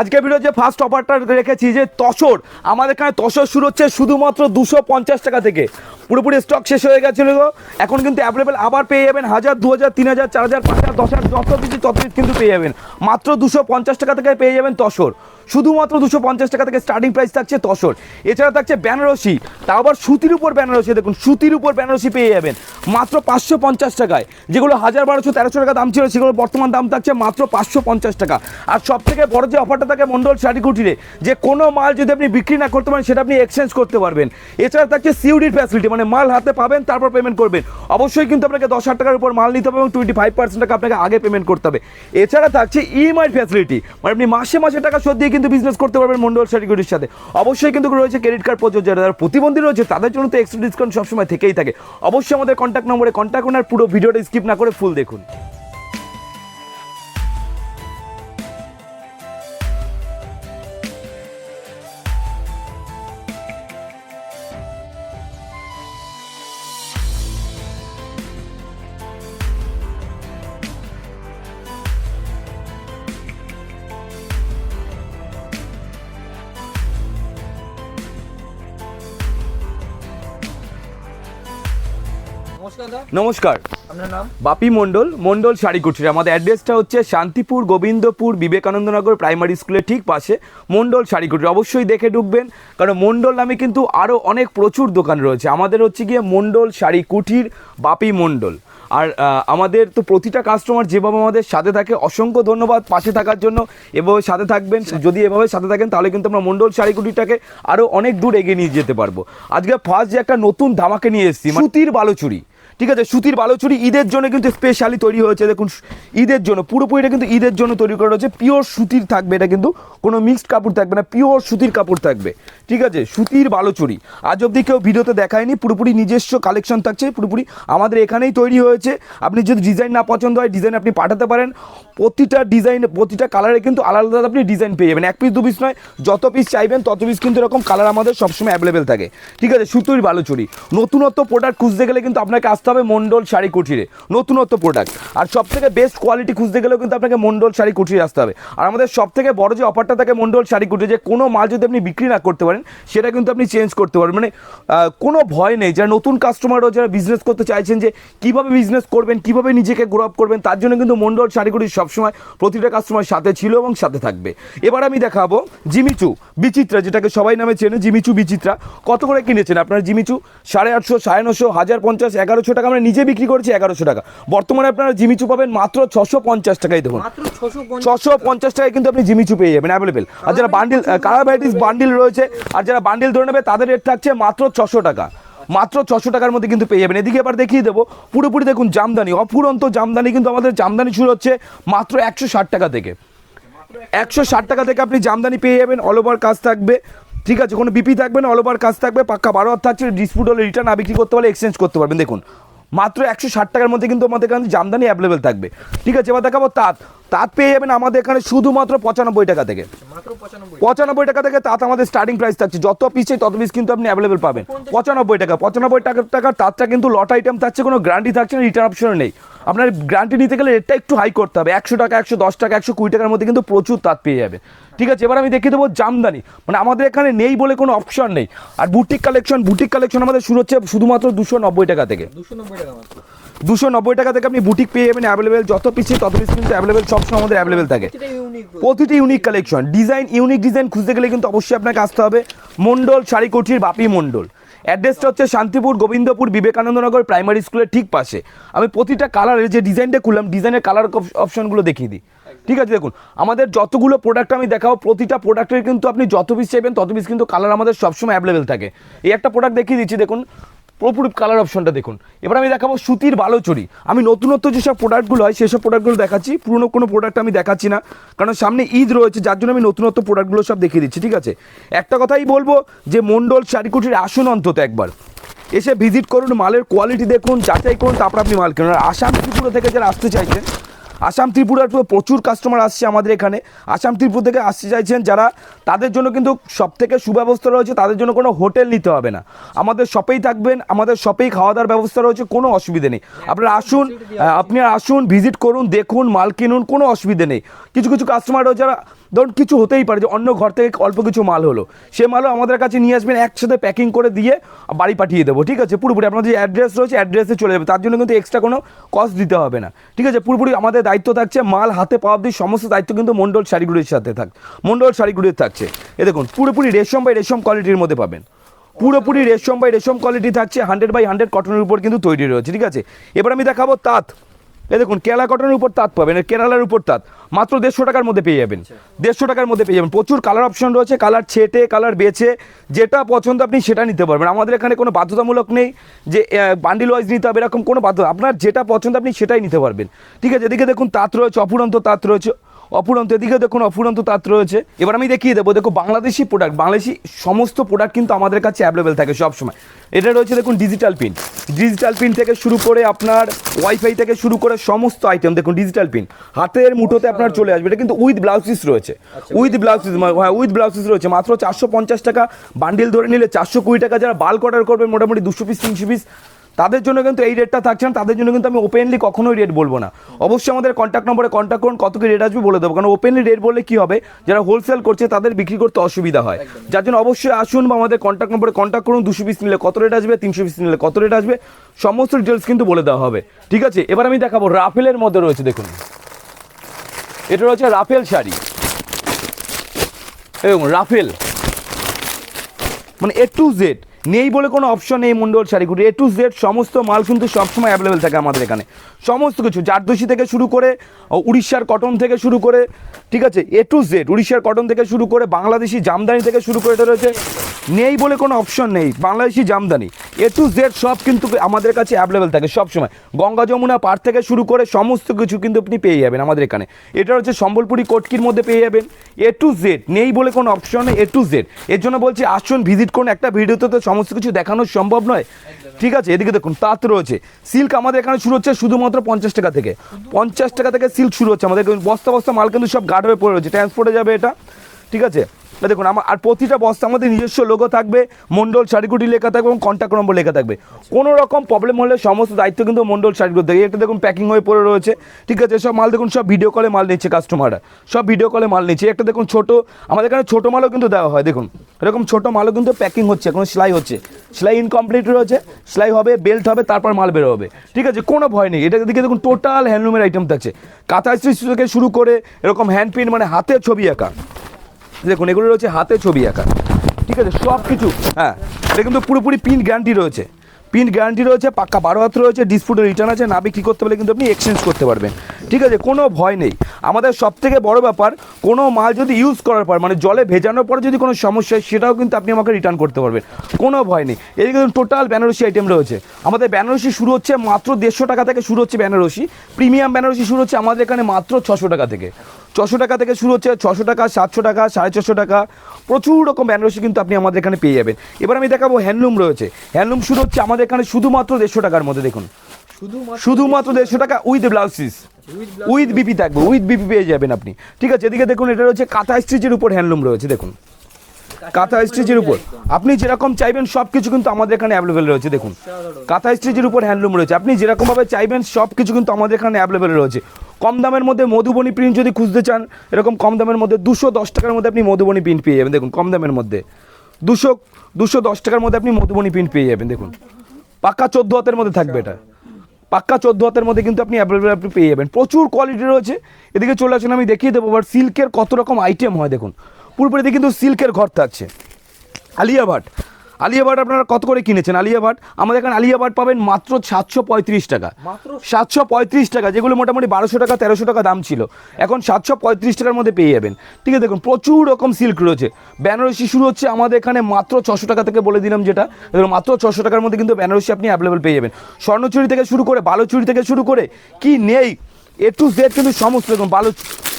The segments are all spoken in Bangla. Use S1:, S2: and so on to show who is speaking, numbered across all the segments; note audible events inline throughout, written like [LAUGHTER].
S1: আজকে ভিডিও যে ফার্স্ট অফারটা রেখেছি যে তসর, আমাদের এখানে তসর শুরু হচ্ছে শুধুমাত্র দুশো পঞ্চাশ টাকা থেকে। পুরোপুরি স্টক শেষ হয়ে গেছিল এখন কিন্তু অ্যাভেলেবেল আবার পেয়ে যাবেন হাজার, দু হাজার, তিন হাজার, চার হাজার, পাঁচ হাজার, দশ হাজার, যত কিছু তত কিন্তু পেয়ে যাবেন। মাত্র দুশো পঞ্চাশ টাকা থেকে পেয়ে যাবেন তসর। শুধুমাত্র দুশো পঞ্চাশ টাকা থেকে স্টার্টিং প্রাইস থাকছে তসর। এছাড়া থাকছে বেনারসি। তা আবার সুতির উপর বেনারসি, দেখুন, সুতির উপর বেনারসি পেয়ে যাবেন। মাত্র পাঁচশো পঞ্চাশ টাকায়। যেগুলো হাজার বারোশো, তেরোশো টাকা দাম ছিল সেগুলো বর্তমান দাম থাকছে মাত্র পাঁচশো পঞ্চাশ টাকা। আর সব থেকে বড় যে অফারটা থাকে মন্ডল শাড়ি কুটিরে যে কোনো মাল যদি আপনি বিক্রি না করতে পারেন, সেটা আপনি এক্সচেঞ্জ করতে পারবেন। এছাড়া থাকছে সিউডির ফ্যাসিলিটি মানে মাল হাতে পাবেন, তারপর পেমেন্ট করবেন। অবশ্যই কিন্তু আপনাকে দশ হাজার টাকার উপর মাল নিতে হবে এবং টোয়েন্টি ফাইভ পার্সেন্ট টাকা আপনাকে আগে পেমেন্ট করতে হবে। এছাড়া থাকছে ইএমআই ফ্যাসিলিটি মানে আপনি মাসে মাসে টাকা শোধ দিয়ে কিন্তু বিজনেস করতে পারবেন মন্ডল সার্টিফিকেটের সাথে। অবশ্যই কিন্তু রয়েছে ক্রেডিট কার্ড প্রযোজ্য যারা প্রতিবন্ধী রয়েছে, তাদের জন্য তো এক্সট্রা ডিসকাউন্ট সবসময় থেকেই থাকে। অবশ্যই আমাদের কন্ট্যাক্ট নম্বরে কন্ট্যাক্ট আর পুরো ভিডিওটা স্কিপ না করে ফুল দেখুন।
S2: নমস্কার।
S1: বাপি মণ্ডল মণ্ডল শাড়ি কুটির আমাদের অ্যাড্রেসটা হচ্ছে শান্তিপুর গোবিন্দপুর বিবেকানন্দনগর প্রাইমারি স্কুলের ঠিক পাশে মণ্ডল শাড়ি কুটির অবশ্যই দেখে ঢুকবেন কারণ মন্ডল নামে কিন্তু আরও অনেক প্রচুর দোকান রয়েছে। আমাদের হচ্ছে গিয়ে মণ্ডল শাড়ি কুটির বাপি মণ্ডল। আর আমাদের তো প্রতিটা কাস্টমার যেভাবে আমাদের সাথে থাকে অসংখ্য ধন্যবাদ পাশে থাকার জন্য। এভাবে সাথে থাকবেন যদি এভাবে সাথে থাকেন তাহলে কিন্তু আমরা মণ্ডল শাড়ি কুটিটাকে আরও অনেক দূর এগিয়ে নিয়ে যেতে পারব। আজকে ফার্স্ট যে একটা নতুন ধামাকে নিয়ে এসেছি সুতির বালুচুরি। ঠিক আছে, সুতির বালুচুরি ঈদের জন্য কিন্তু স্পেশালি তৈরি হয়েছে। দেখুন, ঈদের জন্য পুরোপুরি এটা কিন্তু ঈদের জন্য তৈরি করা হয়েছে পিওর সুতির থাকবে, এটা কিন্তু কোনো মিক্সড কাপড় থাকবে না পিওর সুতির কাপড় থাকবে। ঠিক আছে, সুতির বালুচুরি। আজ অবধি কেউ ভিডিওতে দেখায়নি, পুরোপুরি নিজস্ব কালেকশন থাকছে, পুরোপুরি আমাদের এখানেই তৈরি হয়েছে। আপনি যদি ডিজাইন না পছন্দ হয় ডিজাইন আপনি পাঠাতে পারেন। প্রতিটা ডিজাইন প্রতিটা কালারে কিন্তু আলাদা আলাদা আপনি ডিজাইন পেয়ে যাবেন। এক পিস দু পিস নয়, যত পিস চাইবেন, তত পিস কিন্তু এরকম কালার আমাদের সবসময় অ্যাভেলেবেল থাকে। ঠিক আছে, সুতির বালুচুরি। নতুনত্ব প্রোডাক্ট খুঁজতে গেলে কিন্তু আপনাকে আসতে হবে মন্ডল শাড়ি কুটিরে। নতুনত্ব প্রোডাক্ট আর সব থেকে বেস্ট কোয়ালিটি খুঁজতে গেলেও কিন্তু আপনাকে মন্ডল শাড়ি কুটিরে আসতে হবে। আর আমাদের সব থেকে বড় যে অফারটা থাকে মন্ডল শাড়ি কুটিরে, যে কোনো মাল যদি আপনি বিক্রি না করতে পারেন সেটা কিন্তু আপনি চেঞ্জ করতে পারবেন। মানে কোনো ভয় নেই। যারা নতুন কাস্টমারও যারা বিজনেস করতে চাইছেন যে কীভাবে বিজনেস করবেন কীভাবে নিজেকে গ্রো আপ করবেন তার জন্য কিন্তু মন্ডল শাড়ি কুটির সবসময় প্রতিটা কাস্টমার সাথে ছিল এবং সাথে থাকবে। এবার আমি দেখাবো জিমিচু বিচিত্রা যেটাকে সবাই নামে চেনে জিমিচু বিচিত্রা। কত করে কিনেছেন আপনার জিমিচু? সাড়ে আটশো সাড়ে নশো হাজার পঞ্চাশ এগারোশো টাকা। আমরা নিজে বিক্রি করেছি এগারোশো টাকা। বর্তমানে আপনারা জিমিচু পাবেন মাত্র ছশো পঞ্চাশ টাকায় দেখুন।
S2: মাত্র ছশো
S1: ছশো পঞ্চাশ টাকায় কিন্তু আপনি জিমিচু পেয়ে যাবেন অ্যাভেলেবেল আর যারা বান্ডিল কালার ভ্যারাইটিস বান্ডিল রয়েছে আর যারা বান্ডিল ধরে নেবে, তাদের রেট থাকছে মাত্র ছশো টাকা। মাত্র ছশো টাকার মধ্যে কিন্তু পেয়ে যাবেন। এদিকে এবার দেখিয়ে দেবো, পুরোপুরি দেখুন জামদানি, অফুরন্ত জামদানি কিন্তু আমাদের জামদানি শুরু হচ্ছে মাত্র একশো ষাট টাকা থেকে। একশো ষাট টাকা থেকে আপনি জামদানি পেয়ে যাবেন অল ওভার কাজ থাকবে। ঠিক আছে, কোনো বিপি থাকবে না অল ওভার কাজ থাকবে, পাক্কা বারো হাত থাকছে ডিসপুট হলে রিটার্ন বিক্রি করতে পারলে এক্সচেঞ্জ করতে পারবেন। দেখুন, মাত্র একশো ষাট টাকার মধ্যে কিন্তু আমাদের এখানে জামদানি অ্যাভেলেবেল থাকবে। ঠিক আছে, এবার দেখাবো তাঁত। তাঁত পেয়ে যাবেন আমাদের এখানে শুধুমাত্র পঁচানব্বই টাকা থেকে।
S2: পঁচানব্বই।
S1: টাকা থেকে তাঁত আমাদের স্টার্টিং প্রাইস থাকছে। যত পিস চাই তত পিস কিন্তু আপনি অ্যাভেলেবেল পাবেন। পঁচানব্বই টাকা। পঁচানব্বই টাকা টাকার তাঁতটা কিন্তু লট আইটেম থাকছে কোনো গ্যারান্টি থাকছে না রিটার্ন অপশন নেই। আপনার গ্যারান্টি নিতে গেলে রেটটা একটু হাই করতে হবে। একশো টাকা একশো দশ টাকা একশো কুড়ি টাকার মধ্যে কিন্তু প্রচুর তাঁত পেয়ে যাবে। ঠিক আছে এবার আমি দেখিয়ে দেবো জামদানি। মানে আমাদের এখানে নেই বলে কোনো অপশন নেই। আর বুটিক কালেকশন বুটিক কালেকশন আমাদের শুরু হচ্ছে শুধুমাত্র দুশো নব্বই টাকা থেকে।
S2: দুশো নব্বই টাকা
S1: দুশো নব্বই টাকা থেকে আপনি বুটিক পেয়ে যাবেন অ্যাভেলেবেল যত পিস তত পিস কিন্তু অ্যাভেলেবেল সবসময় আমাদের অ্যাভেলেবেল থাকে। প্রতিটি unique collection design unique design খুঁজতে গেলে কিন্তু অবশ্যই আপনাকে আসতে হবে। মন্ডল শাড়ি কুঠির বাপি মন্ডল অ্যাড্রেসটা হচ্ছে শান্তিপুর গোবিন্দপুর বিবেকানন্দনগর প্রাইমারি স্কুলের ঠিক পাশে। আমি প্রতিটা কালারের যে ডিজাইনটা খুললাম ডিজাইনের কালার অপশনগুলো দেখিয়ে দিই। ঠিক আছে দেখুন আমাদের যতগুলো প্রোডাক্ট আমি দেখাবো প্রতিটা প্রোডাক্টের কিন্তু আপনি যত পিস চাইবেন তত পিস কিন্তু কালার আমাদের সবসময় অ্যাভেলেবেল থাকে। এই একটা প্রোডাক্ট দেখিয়ে দিচ্ছি দেখুন পুরোপুরি কালার অপশনটা দেখুন। এবার আমি দেখাবো সুতির বালোচরি। আমি নতুনত্ব যেসব প্রোডাক্টগুলো হয়, সেসব প্রোডাক্টগুলো দেখাচ্ছি। পুরনো কোনো প্রোডাক্ট আমি দেখাচ্ছি না। কারণ সামনে ঈদ রয়েছে, যার জন্য আমি নতুনত্ব প্রোডাক্টগুলো সব দেখিয়ে দিচ্ছি, ঠিক আছে? একটা কথাই বলব যে মন্ডল শাড়িকুটির আসুন অন্তত একবার। এসে ভিজিট করুন, মালের কোয়ালিটি দেখুন, যাচাই করুন, তারপর আপনি মাল কিনুন। আর আসাম ত্রিপুরা থেকে যারা আসতে চাইছেন আসাম ত্রিপুরার প্রচুর কাস্টমার আসছে আমাদের এখানে। আসাম ত্রিপুর থেকে আসতে চাইছেন যারা, তাদের জন্য কিন্তু সব থেকে সুব্যবস্থা রয়েছে, তাদের জন্য কোনো হোটেল নিতে হবে না। আমাদের শপেই থাকবেন, আমাদের শপেই খাওয়া দাওয়ার ব্যবস্থা রয়েছে, কোনো অসুবিধে নেই। আপনারা আসুন আপনি আসুন ভিজিট করুন, দেখুন, মাল কিনুন, কোনো অসুবিধে নেই। কিছু কিছু কাস্টমার রয়েছে যারা ধরুন কিছু হতেই পারে যে অন্য ঘর থেকে অল্প কিছু মাল হলো। সে মালও আমাদের কাছে নিয়ে আসবেন, একসাথে প্যাকিং করে দিয়ে বাড়ি পাঠিয়ে দেবো, ঠিক আছে? পুরোপুরি আপনার যে অ্যাড্রেস রয়েছে অ্যাড্রেসে চলে যাবে। তার জন্য কিন্তু এক্সট্রা কোনো কস্ট দিতে হবে না, ঠিক আছে? পুরোপুরি আমাদের দায়িত্ব থাকছে, মাল হাতে পাওয়া অব্দি সমস্ত দায়িত্ব কিন্তু মন্ডল শাড়িগুলির সাথে থাক মন্ডল শাড়িগুলির থাকছে। এ দেখুন, পুরোপুরি রেশম বাই রেশম কোয়ালিটির মধ্যে পাবেন। পুরোপুরি রেশম বাই রেশম কোয়ালিটি থাকছে হান্ড্রেড বাই হান্ড্রেড কটনের উপর কিন্তু তৈরি রয়েছে, ঠিক আছে? এবার আমি দেখাবো তাঁত। এ দেখুন কেলা কটনের উপর তাঁত পাবেন কেরালার উপর তাঁত। মাত্র দেড়শো টাকার মধ্যে পেয়ে যাবেন। দেড়শো টাকার মধ্যে পেয়ে যাবেন। প্রচুর কালার অপশন রয়েছে কালার ছেটে কালার বেছে যেটা পছন্দ আপনি সেটা নিতে পারবেন। আমাদের এখানে কোনো বাধ্যতামূলক নেই যে বান্ডিল ওয়াইজ নিতে হবে এরকম কোনো বাধ্য আপনার যেটা পছন্দ আপনি সেটাই নিতে পারবেন। ঠিক আছে এদিকে দেখুন তাঁত রয়েছে অপুরন্ত তাঁত রয়েছে। অপুরন্ত এদিকে দেখুন অপুরন্ত তাঁত রয়েছে। এবার আমি দেখিয়ে দেবো দেখো বাংলাদেশি প্রোডাক্ট বাংলাদেশি সমস্ত প্রোডাক্ট কিন্তু আমাদের কাছে অ্যাভেলেবেল থাকে সবসময়। এটা রয়েছে দেখুন ডিজিটাল পিন ডিজিটাল পিন থেকে শুরু করে আপনার ওয়াইফাই থেকে শুরু করে সমস্ত আইটেম দেখুন ডিজিটাল পিন হাতের মুঠোতে আপনার চলে আসবে এটা কিন্তু উইথ ব্লাউজ পিস রয়েছে উইথ ব্লাউজ পিস হ্যাঁ উইথ ব্লাউজ পিস রয়েছে। মাত্র চারশো পঞ্চাশ টাকা বান্ডিল ধরে নিলে চারশো কুড়ি টাকা যারা বাল্ক অর্ডার করবেন মোটামুটি দুশো পিস তিনশো পিস তাদের জন্য কিন্তু এই রেটটা থাকছে না তাদের জন্য কিন্তু আমি ওপেনলি কখনোই রেট বলব না। অবশ্যই আমাদের কন্ট্যাক্ট নম্বরে কন্ট্যাক্ট করুন কত কি রেট আসবে বলে দেবো কারণ ওপেনলি রেট বললে কি হবে যারা হোলসেল করছে তাদের বিক্রি করতে অসুবিধা হয়। যার জন্য অবশ্যই আসুন বা আমাদের কন্ট্যাক্ট নম্বরে কন্ট্যাক্ট করুন দুশো পিস নিলে কত রেট আসবে তিনশো পিস নিলে কত রেট আসবে সমস্ত ডিটেলস কিন্তু বলে দেওয়া হবে। ঠিক আছে এবার আমি দেখাবো রাফেলের মধ্যে রয়েছে দেখুন। এটা রয়েছে রাফেল শাড়ি। এবং রাফেল মানে এ টু জেড নেই বলে কোনো অপশন নেই মন্ডল শাড়িগুলি এ টু জেড সমস্ত মাল কিন্তু সবসময় অ্যাভেলেবেল থাকে আমাদের এখানে। সমস্ত কিছু জারদোষি থেকে শুরু করে উড়িষ্যার কটন থেকে শুরু করে, ঠিক আছে? এ টু জেড উড়িষ্যার কটন থেকে শুরু করে, বাংলাদেশি জামদানি থেকে শুরু করে রয়েছে নেই বলে কোনো অপশন নেই। Bangladeshi Jamdani A to Z সব কিন্তু আমাদের কাছে অ্যাভেলেবেল থাকে সব সময় গঙ্গা যমুনা পার থেকে শুরু করে সমস্ত কিছু কিন্তু আপনি পেয়ে যাবেন আমাদের এখানে। এটা হচ্ছে সম্বলপুরি কটকির মধ্যে পেয়ে যাবেন। এ টু জেড নেই বলে কোনো অপশন নেই এ টু জেড এর জন্য বলছি আসুন ভিজিট করুন একটা ভিডিওতে তো সমস্ত কিছু দেখানো সম্ভব নয়। ঠিক আছে এদিকে দেখুন তাঁত রয়েছে। সিল্ক আমাদের এখানে শুরু হচ্ছে শুধুমাত্র পঞ্চাশ টাকা থেকে। পঞ্চাশ টাকা থেকে সিল্ক শুরু হচ্ছে আমাদের। বস্তা বস্তা মাল কিন্তু সব গাঢ় হয়ে পড়ে রয়েছে। ট্রান্সপোর্টে যাবে এটা। ঠিক আছে? দেখুন, আমার আর প্রতিটা বস্তা আমাদের নিজস্ব লোগো থাকবে, মন্ডল শাড়িগুটি লেখা থাকবে এবং কন্ট্যাক্ট নম্বর লেখা থাকবে। কোনো রকম প্রবলেম হলে সমস্ত দায়িত্ব কিন্তু মন্ডল শাড়িগুলো থেকে এটা দেখুন প্যাকিং হয়ে পড়ে রয়েছে। ঠিক আছে সব মাল দেখুন, সব ভিডিও কলে মাল নিচ্ছে কাস্টমাররা সব ভিডিও কলে মাল নিচ্ছে। একটা দেখুন ছোট, আমাদের এখানে ছোটো মালও কিন্তু দেওয়া হয়, দেখুন। এরকম ছোটো মালও কিন্তু প্যাকিং হচ্ছে, এখন সেলাই হচ্ছে। সেলাই ইনকমপ্লিট রয়েছে, সেলাই হবে বেল্ট হবে, তারপর মাল বের হবে। ঠিক আছে, কোনো ভয় নেই। এটা দিকে দেখুন টোটাল হ্যান্ডলুমের আইটেম থাকছে। কাঁথা স্টিচ থেকে শুরু করে এরকম হ্যান্ড প্রিন্ট মানে হাতে ছবি আঁকা। দেখুন, এগুলো রয়েছে হাতে ছবি আঁকা। ঠিক আছে সব কিছু হ্যাঁ এটা কিন্তু পুরোপুরি পিন গ্যারান্টি রয়েছে। পিন গ্যারান্টি রয়েছে, পাক্কা বারো হাত রয়েছে ডিসপুটে রিটার্ন আছে না বিক্রি করতে পারলে কিন্তু আপনি এক্সচেঞ্জ করতে পারবেন। ঠিক আছে, কোনো ভয় নেই। আমাদের সব থেকে বড় ব্যাপার, কোনো মাল যদি ইউজ করার পর মানে জলে ভেজানোর পরে যদি কোনো সমস্যা হয়, সেটাও কিন্তু আপনি আমাকে রিটার্ন করতে পারবেন। কোনো ভয় নেই। এদিকে দেখুন টোটাল বেনারসি আইটেম রয়েছে। আমাদের বেনারসি শুরু হচ্ছে মাত্র দেড়শো টাকা থেকে শুরু হচ্ছে বেনারসি প্রিমিয়াম বেনারসি শুরু হচ্ছে আমাদের এখানে মাত্র ছশো টাকা থেকে। ছশো টাকা থেকে শুরু হচ্ছে ছশো টাকা, সাতশো টাকা, সাড়ে ছশো টাকা। প্রচুর রকম বেনারসি কিন্তু আপনি আমাদের এখানে পেয়ে যাবেন। এবার আমি দেখাবো হ্যান্ডলুম রয়েছে। হ্যান্ডলুম শুরু হচ্ছে আমাদের এখানে শুধুমাত্র দেড়শো টাকার মধ্যে, দেখুন।
S2: শুধুমাত্র
S1: দেড়শো টাকা with blouse piece with BP থাকবে উইথ বিপি পেয়ে যাবেন আপনি। ঠিক আছে এদিকে দেখুন এটা রয়েছে কাঁথা স্টিচের উপর হ্যান্ডলুম রয়েছে দেখুন। কাঁথা স্টিচের উপর। আপনি যেরকম চাইবেন সব কিছু কিন্তু আমাদের এখানে অ্যাভেলেবেল রয়েছে দেখুন। কাঁথা স্টিচের উপর হ্যান্ডলুম রয়েছে। আপনি যেরকমভাবে চাইবেন সব কিছু কিন্তু আমাদের এখানে অ্যাভেলেবেল রয়েছে। কম দামের মধ্যে মধুবনী প্রিন্ট যদি খুঁজতে চান এরকম কম দামের মধ্যে দুশো দশ টাকার মধ্যে আপনি মধুবনী প্রিন্ট পেয়ে যাবেন দেখুন কম দামের মধ্যে। দুশো দুশো দশ টাকার মধ্যে আপনি মধুবনী প্রিন্ট পেয়ে যাবেন দেখুন। পাক্কা চোদ্দ হাতের মধ্যে থাকবে এটা। পাক্কা চোদ্দ হাতের মধ্যে কিন্তু আপনি অ্যাভেলেবেল আপনি পেয়ে যাবেন। প্রচুর কোয়ালিটি রয়েছে। এদিকে চলে আসুন, আমি দেখিয়ে দেবো বাট সিল্কের কত রকম আইটেম হয়, দেখুন। পুরোপুরি কিন্তু সিল্কের ঘর থাকছে। আলিয়া ভাট। আলিয়া ভাট আপনারা কত করে কিনেছেন? আলিয়া ভাট? আমাদের এখানে আলিয়া ভাট পাবেন মাত্র সাতশো পঁয়ত্রিশ টাকা। সাতশো পঁয়ত্রিশ টাকা, যেগুলো মোটামুটি বারোশো টাকা, তেরোশো টাকা দাম ছিল। এখন সাতশো পঁয়ত্রিশ টাকার মধ্যে পেয়ে যাবেন। ঠিক আছে, দেখুন, প্রচুর রকম সিল্ক রয়েছে। বেনারসি শুরু হচ্ছে আমাদের এখানে মাত্র ছশো টাকা থেকে বলে দিলাম যেটা। মাত্র ছশো টাকার মধ্যে কিন্তু বেনারসি আপনি অ্যাভেলেবেল পেয়ে যাবেন। স্বর্ণচুরি থেকে শুরু করে, বালুচুরি থেকে শুরু করে, কি নেই? এ টু জেড কিন্তু সমস্ত রকম বালু,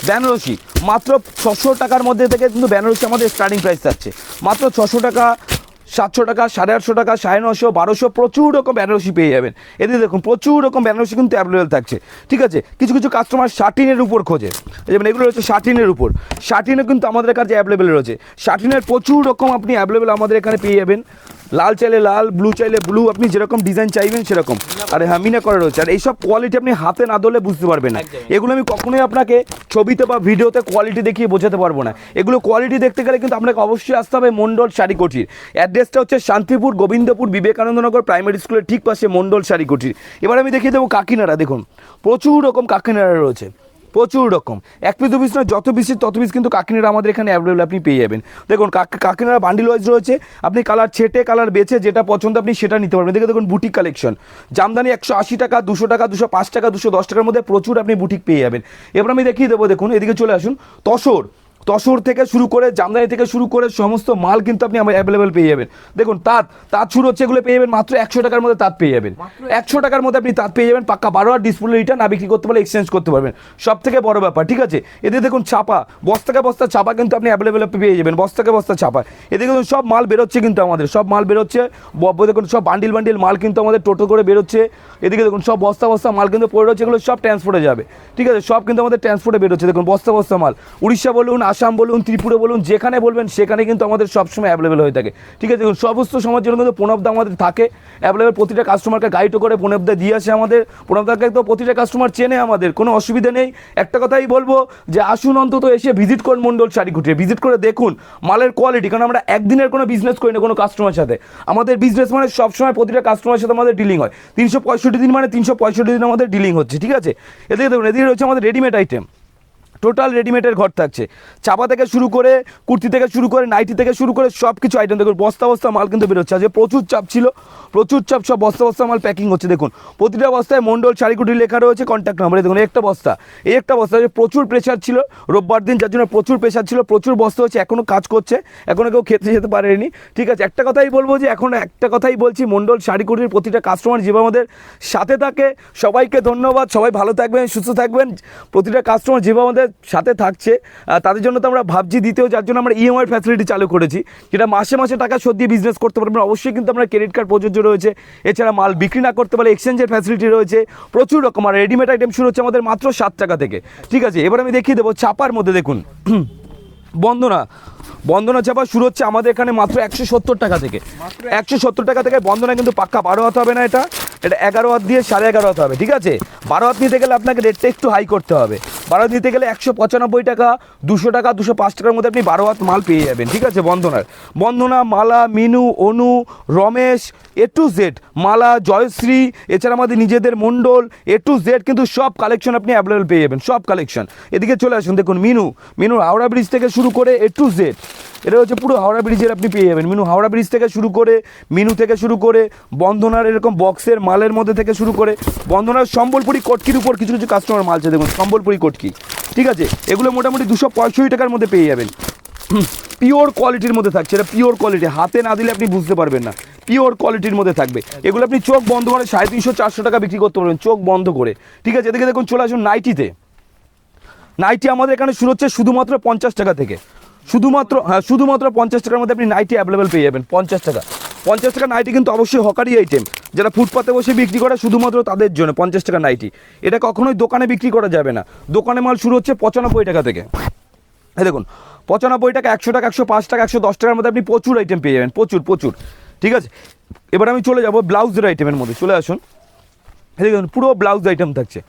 S1: বেনারসি। মাত্র ছশো টাকার মধ্যে থেকে কিন্তু বেনারসি আমাদের স্টার্টিং প্রাইস থাকছে মাত্র ছশো টাকা সাতশো টাকা, সাড়ে আটশো টাকা, সাড়ে নশো, বারোশো, প্রচুর রকম বেনারসি পেয়ে যাবেন। এদিকে দেখুন, প্রচুর রকম বেনারসি কিন্তু অ্যাভেলেবেল থাকছে। ঠিক আছে? কিছু কিছু কাস্টমার শার্টিনের উপর খোঁজে। যেমন এগুলো রয়েছে শার্টিনের উপর। শার্টিনও কিন্তু আমাদের কাছে অ্যাভেলেবেল রয়েছে। শার্টিনের প্রচুর রকম আপনি অ্যাভেলেবেল আমাদের এখানে পেয়ে যাবেন। লাল চাইলে লাল ব্লু চাইলে ব্লু আপনি যেরকম ডিজাইন চাইবেন সেরকম। আর হ্যাঁ মিনা করা রয়েছে। আর এইসব কোয়ালিটি আপনি হাতে না ধরলে বুঝতে পারবেন না। এগুলো আমি কখনোই আপনাকে ছবিতে বা ভিডিওতে কোয়ালিটি দেখিয়ে বোঝাতে পারব না। এগুলো কোয়ালিটি দেখতে গেলে কিন্তু আপনাকে অবশ্যই আসতে হবে মন্ডল শাড়িকটির অ্যাড্রেসটা হচ্ছে শান্তিপুর গোবিন্দপুর বিবেকানন্দনগর প্রাইমারি স্কুলের ঠিক পাশে মন্ডল শাড়িকটির এবার আমি দেখিয়ে দেবো কাকিনাড়া দেখুন। প্রচুর রকম কাকিনাড়া রয়েছে। প্রচুর রকম। এক পিস দু পিস নয়, যত পিস তত পিস কিন্তু কাকিনারা আমাদের এখানে অ্যাভেলেবেল আপনি পেয়ে যাবেন। দেখুন কাকিনারা বান্ডিল ওয়াইজ রয়েছে, আপনি কালার ছেটে কালার বেছে যেটা পছন্দ আপনি সেটা নিতে পারবেন। দেখে দেখুন বুটিক কালেকশন জামদানি একশো আশি টাকা, দুশো টাকা, দুশো পাঁচ টাকা, দুশো দশ টাকার মধ্যে প্রচুর আপনি বুটিক পেয়ে যাবেন। এবার আমি দেখিয়ে দেবো, দেখুন, এদিকে চলে আসুন, তসর। তসর থেকে শুরু করে জামদানি থেকে শুরু করে সমস্ত মাল কিন্তু আপনি আমার অ্যাভেলেবেল পেয়ে যাবেন। দেখুন তাঁত তাঁত শুরু হচ্ছে এগুলো পেয়ে যাবেন মাত্র একশো টাকার মধ্যে তাঁত পেয়ে যাবেন। একশো টাকার মধ্যে আপনি তাঁত পেয়ে যাবেন পাক্কা বারো আর ডিসপ্লে রিটার্ন না বিক্রি করতে পারলে এক্সচেঞ্জ করতে পারবেন। সব থেকে বড় ব্যাপার ঠিক আছে? এদের দেখুন ছাপা বস্তাকে বস্তা ছাপা কিন্তু আপনি অ্যাভেলেবেল পেয়ে যাবেন বস্তাকে বস্তা ছাপা। এদিকে দেখুন সব মাল বেরোচ্ছে কিন্তু আমাদের সব মাল বেরোচ্ছে। দেখুন সব বান্ডিল বান্ডিল মাল কিন্তু আমাদের টোটো করে বেরোচ্ছে। এদিকে দেখুন সব বস্তা বস্তা মাল কিন্তু পড়ে রয়েছে এগুলো সব ট্রান্সপোর্টে যাবে। ঠিক আছে সব কিন্তু আমাদের ট্রান্সপোর্টে বেরোচ্ছে। দেখুন বস্তা বস্তা মাল। উড়িষ্যা বলুন আসাম বলুন, ত্রিপুরা বলুন, যেখানে বলবেন, সেখানে কিন্তু আমাদের সবসময় অ্যাভেলেবেল হয়ে থাকে। ঠিক আছে, দেখুন, সমস্ত সময়ের জন্য কিন্তু প্রণবদা আমাদের থাকে। অ্যাভেলেবেল প্রতিটা কাস্টমারকে গাইডও করে প্রণবদা দিয়ে আসে আমাদের। প্রণবদাকে তো প্রতিটা কাস্টমার চেনে আমাদের, কোনো অসুবিধা নেই। একটা কথাই বলব যে, আসুন অন্তত এসে ভিজিট করুন মন্ডল শাড়ি কুটিয়ে। ভিজিট করে দেখুন মালের কোয়ালিটি কারণ আমরা একদিনের কোনো বিজনেস করি না কোনো কাস্টমার সাথে। আমাদের বিজনেস মানে সবসময় প্রতিটা কাস্টমারের সাথে আমাদের ডিলিং হয়। তিনশো পঁয়ষট্টি দিন মানে তিনশো পঁয়ষট্টি দিন আমাদের ডিলিং হচ্ছে, ঠিক আছে? এদিকে দেখুন, এদিকে রয়েছে আমাদের রেডিমেড আইটেম টোটাল রেডিমেডের ঘর থাকছে। চাপা থেকে শুরু করে, কুর্তি থেকে শুরু করে, নাইটি থেকে শুরু করে সব কিছু আইটেম দেখুন, বস্তা বস্তা মাল কিন্তু বেরোচ্ছে। আজকে প্রচুর চাপ ছিল, প্রচুর চাপ, সব বস্তা বস্তা মাল প্যাকিং হচ্ছে। দেখুন, প্রতিটা বস্তায় মন্ডল শাড়িকুটি লেখা রয়েছে কন্ট্যাক্ট নাম্বার দেখুন একটা বস্তা, এই একটা বস্তা প্রচুর প্রেশার ছিল। রোববার দিন যার জন্য প্রচুর প্রেশার ছিল, প্রচুর বস্তা হচ্ছে এখনও কাজ করছে। এখনও কেউ খেতে যেতে পারেনি। ঠিক আছে, একটা কথাই বলব যে, এখন একটা কথাই বলছি, মন্ডল শাড়িকুটির প্রতিটা কাস্টমার যেভাবে আমাদের সাথে থাকে, সবাইকে ধন্যবাদ। সবাই ভালো থাকবেন, সুস্থ থাকবেন। প্রতিটা কাস্টমার যেভাবে আমাদের সাথে থাকছে। তাদের জন্য তো আমরা ভাবছি দ্বিতীয়, যার জন্য আমরা ইএমআই ফ্যাসিলিটি চালু করেছি। যেটা মাসে মাসে টাকা শোধ দিয়ে বিজনেস করতে পারবেন অবশ্যই কিন্তু আমরা ক্রেডিট কার্ড প্রযোজ্য রয়েছে। এছাড়া মাল বিক্রি না করতে পারলে এক্সচেঞ্জের ফ্যাসিলিটি রয়েছে। প্রচুর রকম। আর রেডিমেড আইটেম শুরু হচ্ছে আমাদের মাত্র সাত টাকা থেকে। ঠিক আছে, এবার আমি দেখিয়ে দেবো চাপার মধ্যে দেখুন। [CLEARS THROAT] বন্দনা। বন্দনা চাপা শুরু হচ্ছে আমাদের এখানে মাত্র একশো সত্তর টাকা থেকে। একশো সত্তর টাকা থেকে বন্দনা কিন্তু পাক্কা বারো হাত হবে না এটা। এটা এগারো হাত দিয়ে সাড়ে এগারো হাত হবে। ঠিক আছে? বারো হাত নিতে গেলে আপনাকে রেটটা একটু হাই করতে হবে। হাত নিতে গেলে একশো পঁচানব্বই টাকা, দুশো টাকা, দুশো পাঁচ টাকার মধ্যে আপনি বারো হাত মাল পেয়ে যাবেন, ঠিক আছে বন্ধনার Bandana, Mala, Minu, Anu, Ramesh, A to Z, Mala, Jayashree, এছাড়া আমাদের নিজেদের মণ্ডল, এ টু জেড, কিন্তু সব কালেকশন আপনি অ্যাভেলেবল পেয়ে যাবেন, সব কালেকশন এদিকে চলে আসুন, দেখুন, মিনু। মিনু হাওড়া ব্রিজ থেকে শুরু করে এ টু জেড। এটা হচ্ছে পুরো হাওড়া ব্রিজের আপনি পেয়ে যাবেন। মিনু হাওড়া ব্রিজ থেকে শুরু করে, মিনু থেকে শুরু করে বন্ধনার এরকম বক্সের মালের মধ্যে থেকে শুরু করে বন্ধনার সম্বলপুরি কটকির উপর কিছু কিছু কাস্টমার মাল মালছে দেখুন, সম্বলপুরি কটকি। ঠিক আছে, এগুলো মোটামুটি দুশো পঁয়ষট্টি টাকার মধ্যে পেয়ে যাবেন। পিওর কোয়ালিটির মধ্যে থাকছে, এটা পিওর কোয়ালিটি হাতে না দিলে আপনি বুঝতে পারবেন না। পিওর কোয়ালিটির মধ্যে থাকবে। এগুলো আপনি চোখ বন্ধ করে সাড়ে তিনশো, চারশো টাকা বিক্রি করতে পারবেন, চোখ বন্ধ করে। ঠিক আছে, এদিকে দেখুন, চলে আসুন নাইটিতে নাইটি আমাদের এখানে শুরু হচ্ছে শুধুমাত্র পঞ্চাশ টাকা থেকে। শুধুমাত্র হ্যাঁ শুধুমাত্র পঞ্চাশ টাকার মধ্যে আপনি নাইটি অ্যাভেলেবেল পেয়ে যাবেন, পঞ্চাশ টাকা। পঞ্চাশ টাকা নাইটি কিন্তু অবশ্যই হকারি আইটেম যারা ফুটপাতে বসে বিক্রি করে শুধুমাত্র তাদের জন্য, পঞ্চাশ টাকা নাইটি। এটা কখনোই দোকানে বিক্রি করা যাবে না। দোকানে মাল শুরু হচ্ছে পঁচানব্বই টাকা থেকে। দেখুন, পঁচানব্বই টাকা, একশো টাকা, একশো পাঁচ টাকা, একশো দশ টাকার মধ্যে আপনি প্রচুর আইটেম পেয়ে যাবেন, প্রচুর প্রচুর। ঠিক আছে? এবার আমি চলে যাব ব্লাউজের আইটেমের মধ্যে। চলে আসুন। দেখুন, পুরো ব্লাউজ আইটেম থাকছে।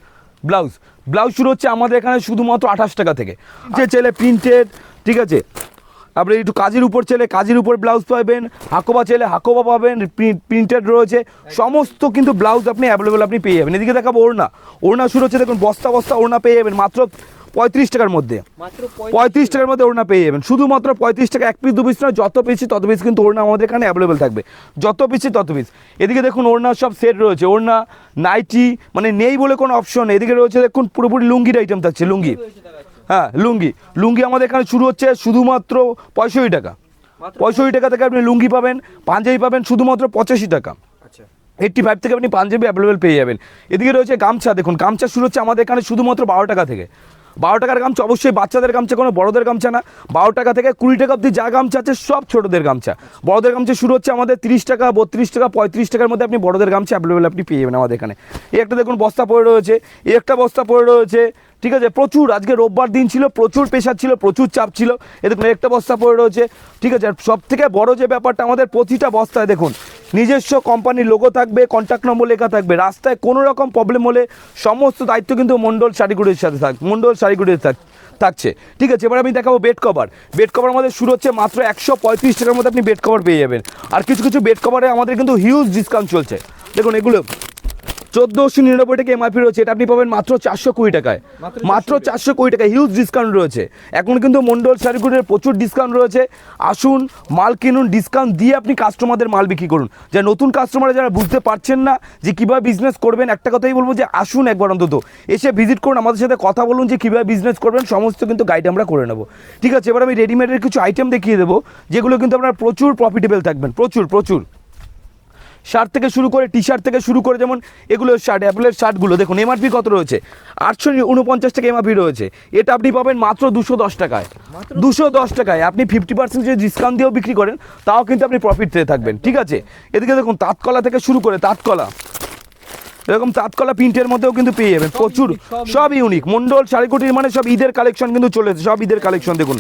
S1: ব্লাউজ ব্লাউজ শুরু হচ্ছে আমাদের এখানে শুধুমাত্র আঠাশ টাকা থেকে। যে ছেলে প্রিন্টেড ঠিক আছে? আপনি একটু কাজের উপর ছেলে কাজের উপর ব্লাউজ পাবেন হাকোবা ছেলে হাকোবা পাবেন প্রিন্টেড রয়েছে সমস্ত কিন্তু ব্লাউজ আপনি অ্যাভেলেবেল আপনি পেয়ে যাবেন। এদিকে দেখাবো ওড়না। ওড়না শুরু হচ্ছে দেখুন বস্তা বস্তা ওড়না পেয়ে যাবেন মাত্র পঁয়ত্রিশ টাকার মধ্যে। পঁয়ত্রিশ টাকার মধ্যে ওড়না পেয়ে যাবেন। শুধুমাত্র পঁয়ত্রিশ টাকা এক পিস দু পিস নয় যত পিসি তত পিস কিন্তু ওড়না আমাদের এখানে অ্যাভেলেবেল থাকবে। যত পিসি তত পিস এদিকে দেখুন ওড়না সব সেট রয়েছে। ওড়না নাইটি মানে নেই বলে কোনো অপশন নেই। এদিকে রয়েছে দেখুন পুরোপুরি লুঙ্গির আইটেম থাকছে লুঙ্গি। হ্যাঁ লুঙ্গি। লুঙ্গি আমাদের এখানে শুরু হচ্ছে শুধুমাত্র পঁয়ষট্টি টাকা। পঁয়ষট্টি টাকা থেকে আপনি লুঙ্গি পাবেন পাঞ্জাবি পাবেন শুধুমাত্র পঁচাশি টাকা।
S2: আচ্ছা।
S1: এইট্টি ফাইভ থেকে আপনি পাঞ্জাবি অ্যাভেলেবেল পেয়ে যাবেন। এদিকে রয়েছে গামছা দেখুন গামছা শুরু হচ্ছে আমাদের এখানে শুধুমাত্র বারো টাকা থেকে। বারো টাকার গামছা, অবশ্যই বাচ্চাদের গামছা, কোনো বড়দের গামছা না। বারো টাকা থেকে কুড়ি টাকা অব্দি যা গামছা আছে, সব ছোটোদের গামছা। বড়দের গামছা শুরু হচ্ছে আমাদের তিরিশ টাকা, বত্রিশ টাকা, পঁয়ত্রিশ টাকার মধ্যে আপনি বড়দের গামছা অ্যাভেলেবেল আপনি পেয়ে যাবেন আমাদের এখানে। এই একটা দেখুন বস্তা পড়ে রয়েছে, এই একটা বস্তা পড়ে রয়েছে, ঠিক আছে? প্রচুর, আজকে রোববার দিন ছিল, প্রচুর প্রেশার ছিল, প্রচুর চাপ ছিল। এ দেখুন একটা বস্তা পড়ে রয়েছে, ঠিক আছে? সব থেকে বড় যে ব্যাপারটা, আমাদের প্রতিটা বস্তায় দেখুন, নিজস্ব কোম্পানির লোগো থাকবে কন্ট্যাক্ট নম্বর লেখা থাকবে। রাস্তায় কোনো রকম প্রবলেম হলে সমস্ত দায়িত্ব কিন্তু মণ্ডল শাড়িগুড়ির সাথে থাক মণ্ডল থাক, থাকছে। ঠিক আছে, এবার আমি দেখাবো বেড কভার বেড কভার আমাদের শুরু হচ্ছে মাত্র একশো পঁয়ত্রিশ টাকার মধ্যে আপনি বেড কভার পেয়ে যাবেন। আর কিছু কিছু বেড কভারে আমাদের কিন্তু হিউজ ডিসকাউন্ট চলছে। দেখুন, এগুলো চোদ্দোশো নিরানব্বই টাকা এমআরপি রয়েছে। এটা আপনি পাবেন মাত্র চারশো কুড়ি টাকায়।
S2: মাত্র
S1: চারশো কুড়ি টাকা। হিউজ ডিসকাউন্ট রয়েছে। এখন কিন্তু মন্ডল শাড়িগুলোর প্রচুর ডিসকাউন্ট রয়েছে। আসুন মাল কিনুন ডিসকাউন্ট দিয়ে আপনি কাস্টমারদের মাল বিক্রি করুন। যে নতুন কাস্টমার যারা বুঝতে পারছেন না যে কীভাবে বিজনেস করবেন একটা কথাই বলব যে আসুন একবার অন্তত। এসে ভিজিট করুন আমাদের সাথে কথা বলুন যে কীভাবে বিজনেস করবেন সমস্ত কিন্তু গাইড আমরা করে নেব। ঠিক আছে এবার আমি রেডিমেডের কিছু আইটেম দেখিয়ে দেবো যেগুলো কিন্তু আপনার প্রচুর প্রফিটেবল থাকবেন। প্রচুর প্রচুর। শার্ট থেকে শুরু করে টি শার্ট থেকে শুরু করে যেমন এগুলো শার্ট অ্যাপেলের শার্টগুলো। দেখুন এমআরপি কত রয়েছে? আটশো উনপঞ্চাশ টাকা এমআরপি রয়েছে। এটা আপনি পাবেন মাত্র দুশো দশ টাকায়। দুশো দশ টাকায়। আপনি ফিফটি পার্সেন্ট যদি ডিসকাউন্ট দিয়েও বিক্রি করেন তাও কিন্তু আপনি প্রফিট পেয়ে থাকবেন। ঠিক আছে? এদিকে দেখুন তাঁতকলা থেকে শুরু করে তাঁতকলা। এরকম তাঁতকলা প্রিন্টের মধ্যেও কিন্তু পেয়ে যাবেন। প্রচুর। সব ইউনিক মন্ডল শাড়িকুটির মানে সব ঈদের কালেকশন কিন্তু চলে এসেছে। সব ঈদের কালেকশন দেখুন।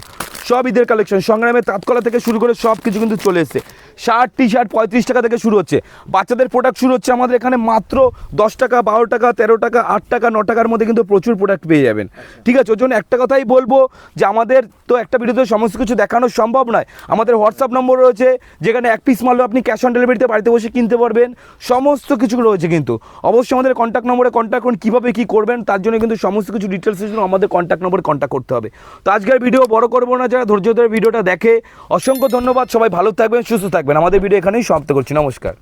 S1: সব ঈদের কালেকশন সংগ্রামের তাঁতকলা থেকে শুরু করে সব কিছু কিন্তু চলে এসেছে। শার্ট টি শার্ট পঁয়ত্রিশ টাকা থেকে শুরু হচ্ছে। বাচ্চাদের প্রোডাক্ট শুরু হচ্ছে আমাদের এখানে মাত্র দশ টাকা, বারো টাকা, তেরো টাকা, আট টাকা, ন টাকার মধ্যে কিন্তু প্রচুর প্রোডাক্ট পেয়ে যাবেন। ঠিক আছে, ওর জন্য একটা কথাই বলব যে আমাদের তো একটা ভিডিওতে সমস্ত কিছু দেখানো সম্ভব নয়। আমাদের হোয়াটসঅ্যাপ নম্বর রয়েছে, যেখানে এক পিস মালও আপনি ক্যাশ অন ডেলিভারিতে বাড়িতে বসে কিনতে পারবেন। সমস্ত কিছু রয়েছে কিন্তু। অবশ্যই আমাদের কন্ট্যাক্ট নম্বরে কন্ট্যাক্ট করুন, কীভাবে কী করবেন, তার জন্য কিন্তু সমস্ত কিছু ডিটেলসের জন্য আমাদের কন্ট্যাক্ট নম্বরে কন্ট্যাক্ট করতে হবে। তো আজকের ভিডিও বড় করব না যারা ধৈর্য ধরে ভিডিওটা দেখে অসংখ্য ধন্যবাদ। সবাই ভালো থাকবেন, সুস্থ থাকবেন। আমাদের ভিডিও এখানেই সমাপ্ত করছি। নমস্কার।